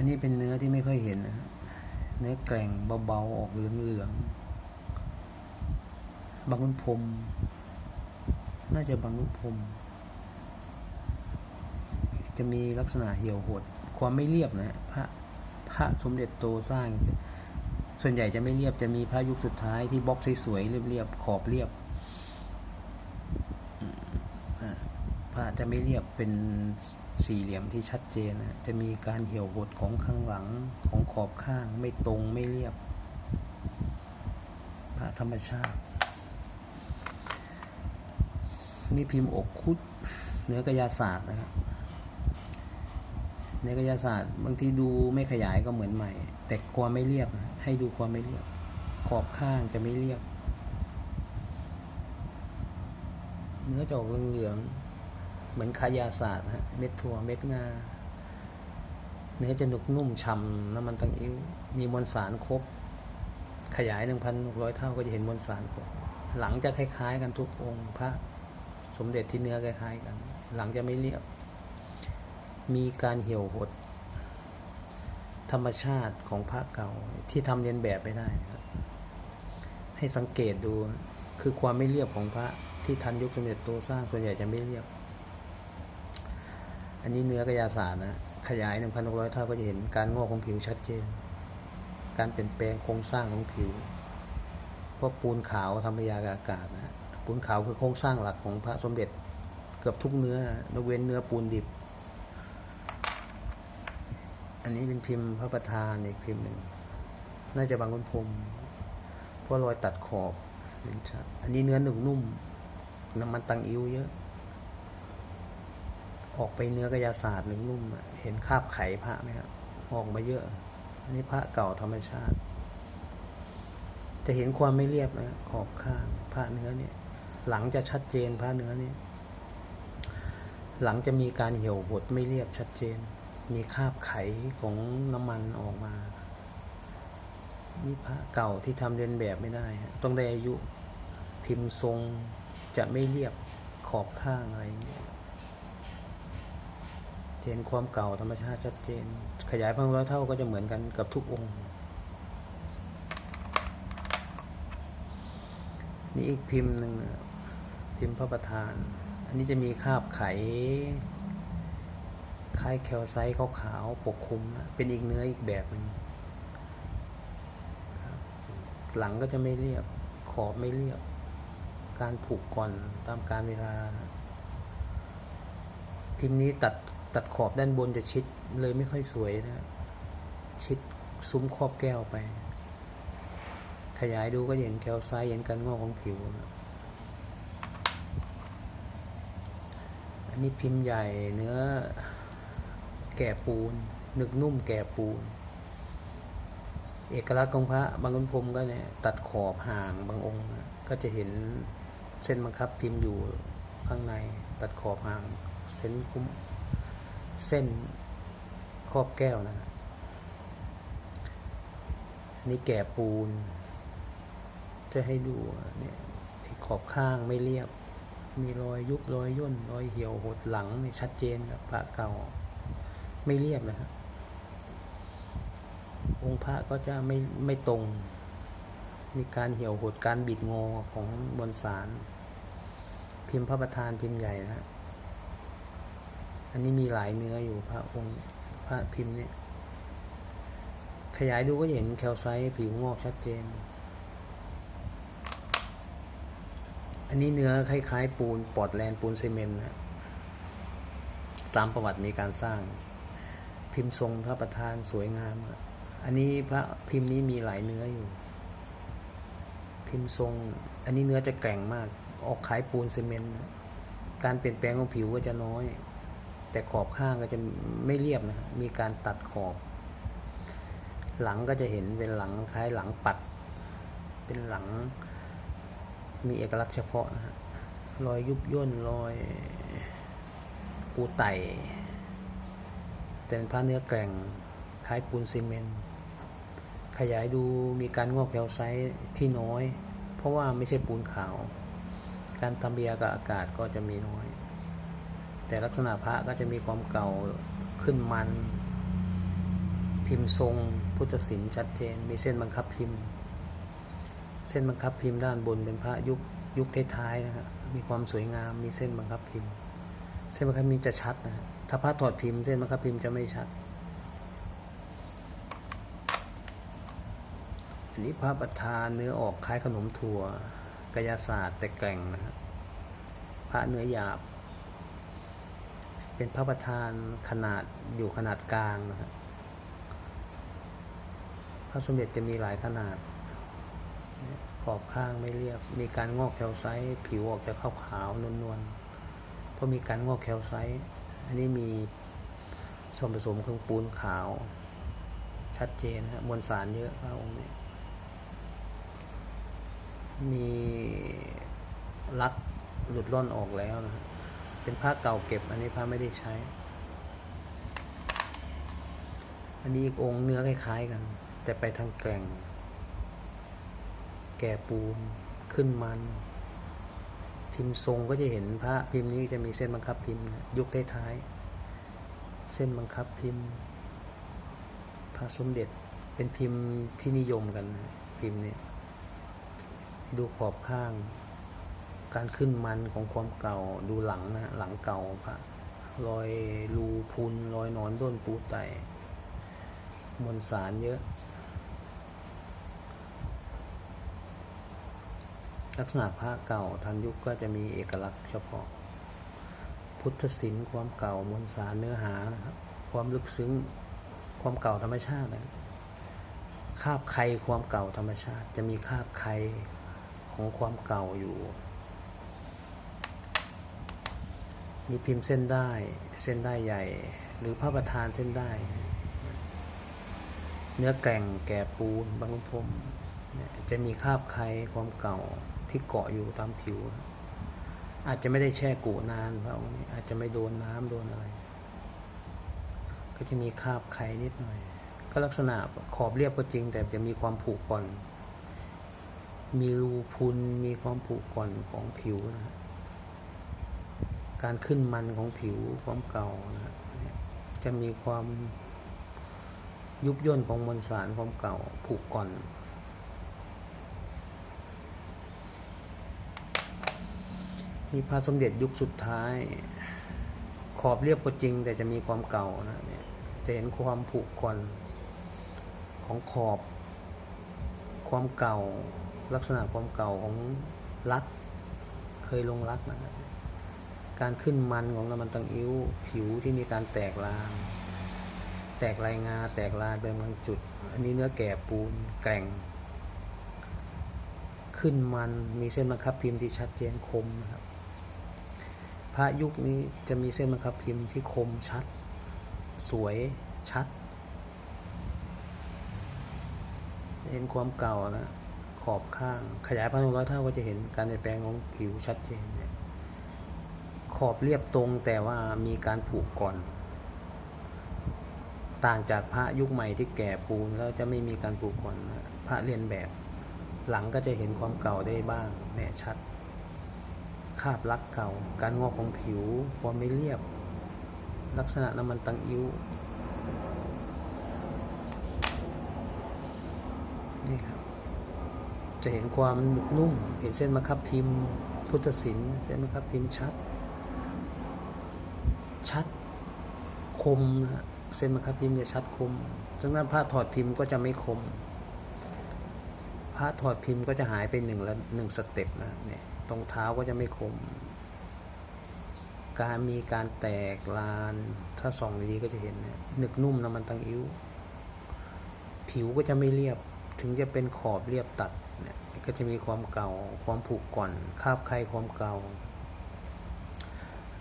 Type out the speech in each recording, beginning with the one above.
อันนี้เป็นเนื้อที่ไม่ค่อยเห็นนะเนื้อแกร่งเบาๆออกเหลืองๆบางขุนพรมน่าจะบางขุนพรมจะมีลักษณะเหี่ยวหด ความไม่เรียบนะฮะพระพระสมเด็จโตสร้าง ส่วนใหญ่จะไม่เรียบจะมีพระยุคสุดท้ายที่บล็อกสวยๆเรียบๆขอบเรียบอืมอ่า ระจะไม่เรียบเป็นสี่เหลี่ยมที่ชัดเจนนะจะมีการเหี่ยวหดของข้างหลังของขอบข้างไม่ตรงไม่เรียบพระธรรมชาติ นี่พิมพ์อกคุดเนื้อกระยาศาสตร์นะครับเนื้อกระยาศาสตร์บางทีดูไม่ขยายก็เหมือนใหม่ แต่ความไม่เรียบให้ดูความไม่เรียบ ขอบข้างจะไม่เรียบ เนื้อจะออกเหลืองๆ เหมือนขายาศาสตร์นะฮะเม็ดถั่วเม็ดงา เนื้อจะหนุกนุ่มฉ่ำน้ำมันตังอิ้ว มีมวลสารครบ ขยายหนึ่งพันหกร้อยเท่าก็จะเห็นมวลสารครบ หลังจะคล้าย ๆ กันทุกองค์พระสมเด็จที่เนื้อคล้ายๆกัน หลังจะไม่เรียบ มีการเหี่ยวหด ธรรมชาติของพระเก่าที่ทำเรียนแบบไม่ได้นะครับให้สังเกตดูคือความไม่เรียบของพระที่ทันยุคสมเด็จโตสร้างส่วนใหญ่จะไม่เรียบ อันนี้เนื้อกระยาศาสตร์นะขยาย 1,600 เท่าก็จะเห็นการงอกของผิวชัดเจน การเปลี่ยนแปลงโครงสร้างของผิวเพราะปูนขาวทำปยากอากาศนะปูนขาวคือโครงสร้างหลักของพระสมเด็จเกือบทุกเนื้อยกเว้นเนื้อปูนดิบ อันนี้เป็นพิมพ์พระประธานอีกพิมพ์หนึ่ง น่าจะบางคนพรมเพราะรอยตัดขอบเห็นชัด อันนี้เนื้อหนึ่งนุ่มน้ำมันตังอิ้วเยอะ ออกไปเนื้อกระยาศาสตร์หนึ่งนุ่มเห็นคราบไขพระไหมครับออกมาเยอะ อันนี้พระเก่าธรรมชาติ จะเห็นความไม่เรียบนะขอบข้างพระเนื้อเนี่ย หลังจะชัดเจนพระเนื้อเนี่ย หลังจะมีการเหี่ยวหดไม่เรียบชัดเจน มีคราบไขของน้ำมันออกมานี่พระเก่าที่ทำเรียนแบบไม่ได้ ต้องได้อายุพิมพ์ทรงจะไม่เรียบขอบข้างอะไรอย่างเงี้ย เจนความเก่าธรรมชาติชัดเจน ขยายพันร้อยเท่าก็จะเหมือนกันกับทุกองค์ นี่อีกพิมพ์หนึ่งพิมพ์พระประธาน อันนี้จะมีคาบไขคล้ายแคลไซต์ขาวๆปกคลุมนะเป็นอีกเนื้ออีกแบบหนึ่งหลังก็จะไม่เรียบ ขอบไม่เรียบ การผูกก่อนตามการเวลา พิมพ์นี้ตัด ตัดขอบด้านบนจะชิดเลยไม่ค่อยสวยนะชิดซุ้มครอบแก้วไป ขยายดูก็เห็นแคลไซต์เห็นการงอกของผิวนะอันนี้พิมพ์ใหญ่เนื้อแก่ปูนหนึกนุ่มแก่ปูน เอกลักษณ์ของพระบางคนพรมก็เนี่ยตัดขอบห่างบางองค์ ก็จะเห็นเส้นบังคับพิมพ์อยู่ข้างใน ตัดขอบห่างเส้นคุ้ม เส้นครอบแก้วนะอันนี่แก่ปูน จะให้ดูเนี่ยที่ขอบข้างไม่เรียบ มีรอยยุบรอยย่นรอยเหี่ยวหดหลังนี่ชัดเจนกับพระเก่าไม่เรียบนะครับองค์พระก็จะไม่ไม่ตรง มีการเหี่ยวหดการบิดงอของบนสาร พิมพ์พระประธานพิมพ์ใหญ่นะฮะ อันนี้มีหลายเนื้ออยู่พระองค์พระพิมพ์เนี่ย ขยายดูก็เห็นแคลไซต์ผิวงอกชัดเจน อันนี้เนื้อคล้าย ๆ ปูนปอร์ตแลนด์ปูนซีเมนต์นะตามประวัติมีการสร้าง พิมพ์ทรงพระประธานสวยงาม อันนี้พระพิมพ์นี้มีหลายเนื้ออยู่ พิมพ์ทรง อันนี้เนื้อจะแกร่งมาก ออกขายปูนซีเมนต์การเปลี่ยนแปลงของผิวก็จะน้อย แต่ขอบข้างก็จะไม่เรียบนะครับมีการตัดขอบ หลังก็จะเห็นเป็นหลังคล้ายหลังปัด เป็นหลัง มีเอกลักษณ์เฉพาะนะฮะรอยยุบย่นรอยปูไต่แต่เป็นผ้าเนื้อแกร่งคล้ายปูนซีเมนต์ขยายดูมีการงอกแคลไซต์ที่น้อย เพราะว่าไม่ใช่ปูนขาว การทำเบียร์กับอากาศก็จะมีน้อย แต่ลักษณะพระก็จะมีความเก่าขึ้นมัน พิมพ์ทรงพุทธศิลป์ชัดเจน มีเส้นบังคับพิมพ์ เส้นบังคับพิมพ์ด้านบนเป็นพระยุคยุคท้ายๆนะฮะมีความสวยงามมีเส้นบังคับพิมพ์ เส้นบังคับพิมพ์จะชัดนะถ้าพระถอดพิมพ์เส้นบังคับพิมพ์จะไม่ชัด อันนี้พระประธานเนื้อออกคล้ายขนมถั่วกายศาสตร์แต่แกร่งนะฮะพระเนื้อหยาบ เป็นพระประธานขนาดอยู่ขนาดกลางนะฮะพระสมเด็จจะมีหลายขนาด ขอบข้างไม่เรียบ มีการงอกแคลไซต์ผิวออกจะขาวขาวๆนวลๆ เพราะมีการงอกแคลไซต์อันนี้มีส่วนผสมเครื่องปูนขาว ชัดเจนนะฮะมวลสารเยอะพระองค์นี้มีลักหลุดร่อนออกแล้วนะฮะ เป็นผ้าเก่าเก็บ อันนี้ผ้าไม่ได้ใช้ อันนี้อีกองค์เนื้อคล้ายๆกัน แต่ไปทางแก่ง แก่ปูนขึ้นมัน พิมพ์ทรงก็จะเห็นพระพิมพ์นี้จะมีเส้นบังคับพิมพ์ ยุคท้ายๆเส้นบังคับพิมพ์พระสมเด็จเป็นพิมพ์ที่นิยมกัน พิมพ์นี้ดูขอบข้าง การขึ้นมันของความเก่าดูหลังนะหลังเก่าพระรอยรูพุนรอยนอนด้นปูไตมวลสารเยอะ ลักษณะพระเก่าทันยุคก็จะมีเอกลักษณ์เฉพาะ พุทธศิลป์ความเก่ามวลสารเนื้อหานะครับความลึกซึ้งความเก่าธรรมชาตินะคาบใครความเก่าธรรมชาติ จะมีคาบใครของความเก่าอยู่ มีพิมพ์เส้นได้ เส้นได้ใหญ่ หรือพระประธานเส้นได้ เนื้อแก่งแก่ปูนบางพรมจะมีคราบใครความเก่าที่เกาะอยู่ตามผิว อาจจะไม่ได้แช่กูนานพระองค์นี้อาจจะไม่โดนน้ำโดนอะไร ก็จะมีคราบไขนิดหน่อย ก็ลักษณะขอบเรียบก็จริง แต่จะมีความผุก่อน มีรูพุนมีความผุก่อนของผิวนะฮะ การขึ้นมันของผิวความเก่านะจะมีความยุบย่นของมวลสารความเก่าผุก่อน นี่พระสมเด็จยุคสุดท้าย ขอบเรียบก็จริง แต่จะมีความเก่านะเนี่ยจะเห็นความผุก่อนของขอบ ความเก่า ลักษณะความเก่าของลัก เคยลงลักนะครับ การขึ้นมันของน้ำมันตังอิ้ว ผิวที่มีการแตกลานแตกลายงา แตกลานเป็นบางจุด อันนี้เนื้อแก่ปูนแกร่ง ขึ้นมันมีเส้นบังคับพิมพ์ที่ชัดเจนคมนะครับ พระยุคนี้จะมีเส้นบังคับพิมพ์ที่คมชัด สวยชัด เห็นความเก่านะขอบข้างขยายพันหกร้อยเท่าก็จะเห็นการเปลี่ยนแปลงของผิวชัดเจนเนี่ย ขอบเรียบตรงแต่ว่ามีการผูกก่อน ต่างจากพระยุคใหม่ที่แก่ปูนแล้วจะไม่มีการผูกก่อนพระเรียนแบบ หลังก็จะเห็นความเก่าได้บ้างแน่ชัด คาบลักเก่า การงอกของผิวความไม่เรียบ ลักษณะน้ำมันตังอิ้วนี่ครับจะเห็นความนุบนุ่ม เห็นเส้นมะคับพิมพ์ พุทธศิลป์ เส้นมะคับพิมพ์ชัด ชัดคมนะเส้นมะคับพิมพ์จะชัดคมซึ่งนั้นพระถอดพิมพ์ก็จะไม่คม พระถอดพิมพ์ก็จะหายไปหนึ่งละหนึ่งสเต็ปนะเนี่ยตรงเท้าก็จะไม่คม การมีการแตกลาน ถ้าส่องดีก็จะเห็นเนี่ยหนึกนุ่มนะมันตังอิ้ว ผิวก็จะไม่เรียบ ถึงจะเป็นขอบเรียบตัดเนี่ยก็จะมีความเก่า ความผุก่อน คาบใครความเก่า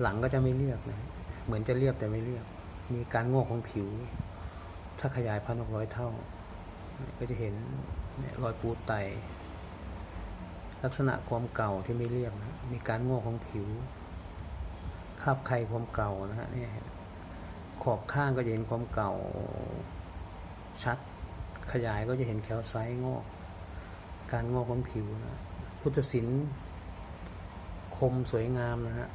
หลังก็จะไม่เรียบนะ เหมือนจะเรียบแต่ไม่เรียบ มีการงอกของผิว ถ้าขยายพันหกร้อยเท่า ก็จะเห็นรอยปูไต ลักษณะความเก่าที่ไม่เรียบนะมีการงอกของผิวคาบใครความเก่านะฮะนี่ขอบข้างก็จะเห็นความเก่าชัด ขยายก็จะเห็นแคลไซต์งอก การงอกของผิวนะพุทธศิลป์คมสวยงามนะฮะ